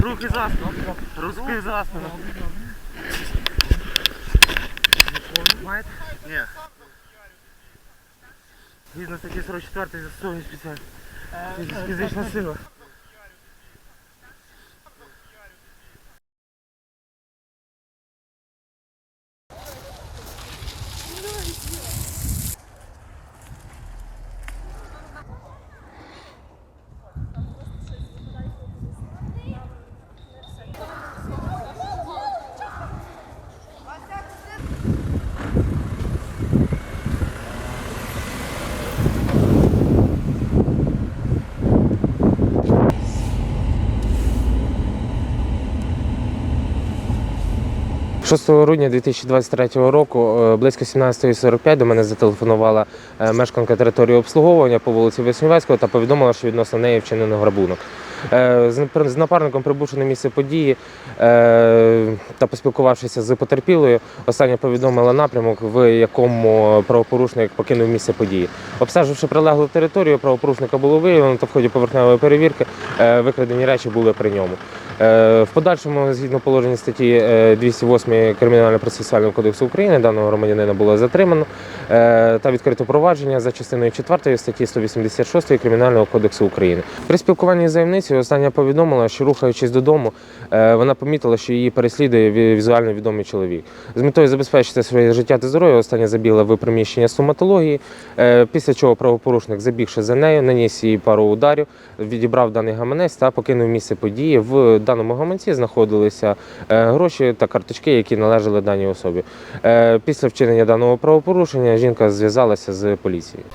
Руки за спину. Руки за спину. Маєте? Ні. Згідно статті 44 застосовані спеціально. Фізична сила. – 6 грудня 2023 року е, близько 17.45 до мене зателефонувала е, мешканка території обслуговування по вулиці Вишневецького та повідомила, що відносно неї вчинено грабунок. Е, З напарником прибувши на місце події та поспілкувавшися з потерпілою, остання повідомила напрямок, в якому правопорушник покинув місце події. Обстеживши прилеглу територію, правопорушника було виявлено та в ході поверхневої перевірки викрадені речі були при ньому. Е, В подальшому, згідно положення статті е, 208 Кримінально-процесуального кодексу України, даного громадянина було затримано е, та відкрито провадження за частиною 4 статті 186 Кримінального кодексу України. При спілкуванні з заявницею остання повідомила, що рухаючись додому, е, вона помітила, що її переслідує візуально відомий чоловік. З метою забезпечити своє життя та здоров'я, остання забігла в приміщення стоматології, е, після чого правопорушник, забігши за нею, наніс їй пару ударів, відібрав даний гаманець та покинув місце події. В даному гаманці знаходилися е, гроші та карточки, які належали даній особі. Е, Після вчинення даного правопорушення жінка зв'язалася з поліцією.